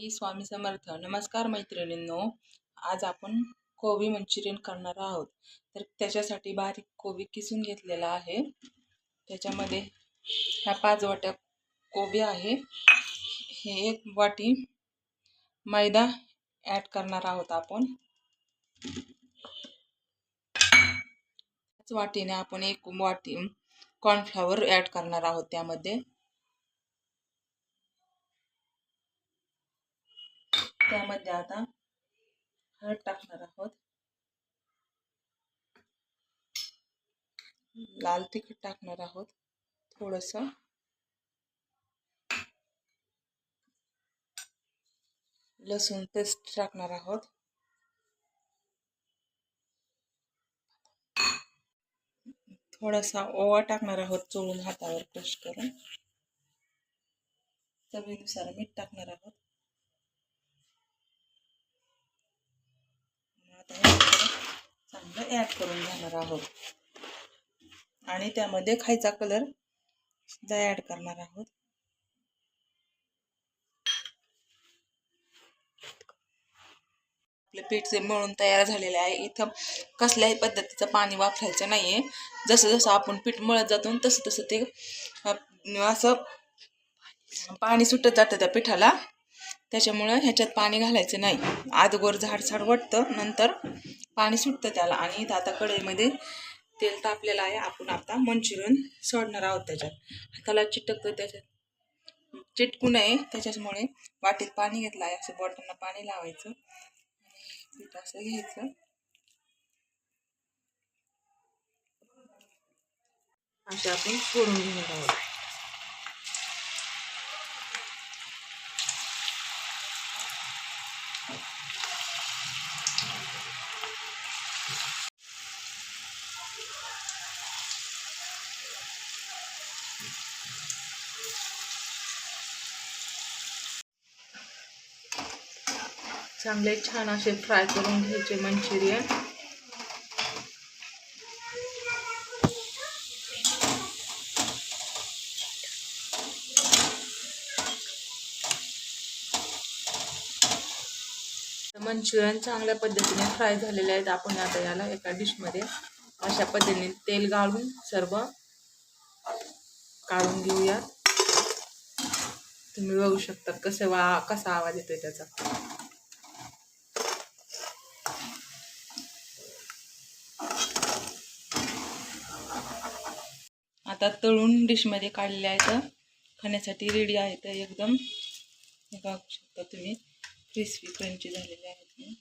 श्री स्वामी समर्थ. नमस्कार मैत्रिणींनो. आज आपण कोबी मंचुरियन करणार आहोत. तर त्याच्यासाठी बारीक कोबी किसून घेतलेला आहे. त्याच्यामध्ये ह्या पाच वाट्या कोबी आहे. हे एक वाटी मैदा ॲड करणार आहोत आपण. त्याच वाटीने आपण एक वाटी कॉर्नफ्लॉवर ॲड करणार आहोत त्यामध्ये. त्यामध्ये आता हळद टाकणार आहोत. लाल तिखट टाकणार आहोत थोडस. लसूण पेस्ट टाकणार आहोत. थोडासा ओवा टाकणार आहोत चोळून हातावर क्रश करून. चवीनुसार मीठ टाकणार आहोत. रंग ॲड करून घेणार आहोत. आणि त्यामध्ये खायचा कलर सुद्धा ॲड करणार आहोत. आपले पीठ मळून तयार झालेले आहे इथं कसल्याही पद्धतीचं पाणी वापरायचं नाही आहे जसं जसं आपण पीठ मळत जातो तसं तसं ते असं पाणी सुटत जातं त्या पिठाला. त्याच्यामुळं ह्याच्यात पाणी घालायचं नाही. आदगोर झाडसाड वाटतं नंतर पाणी सुटतं त्याला आणि इथं आता कढईमध्ये तेल तापलेलं आहे. आपण आता मंचुरियन सोडणार आहोत त्याच्यात. हाताला चिटकतं त्याच्यात. चिटकू नये त्याच्यामुळे वाटीत पाणी घेतलं आहे. असं बॉटलला पाणी लावायचं. पीठ असं घ्यायचं. असे आपण सोडून घेणार आहोत. चांगले छान असे फ्राय करून घ्यायचे मंचुरियन. मंचुरियन चांगल्या पद्धतीने फ्राय झालेले आहेत. आपण आता याला एका डिशमध्ये अशा पद्धतीने तेल गाळून सर्व काढून घेऊया तुम्ही बघू शकता कसं वा कसा आवाज येतोय त्याचा. आता तळून डिशमध्ये काढलेले आहेत खाण्यासाठी रेडी आहे तर एकदम बघू शकता तुम्ही. क्रिस्पी क्रंची झालेले आहेत.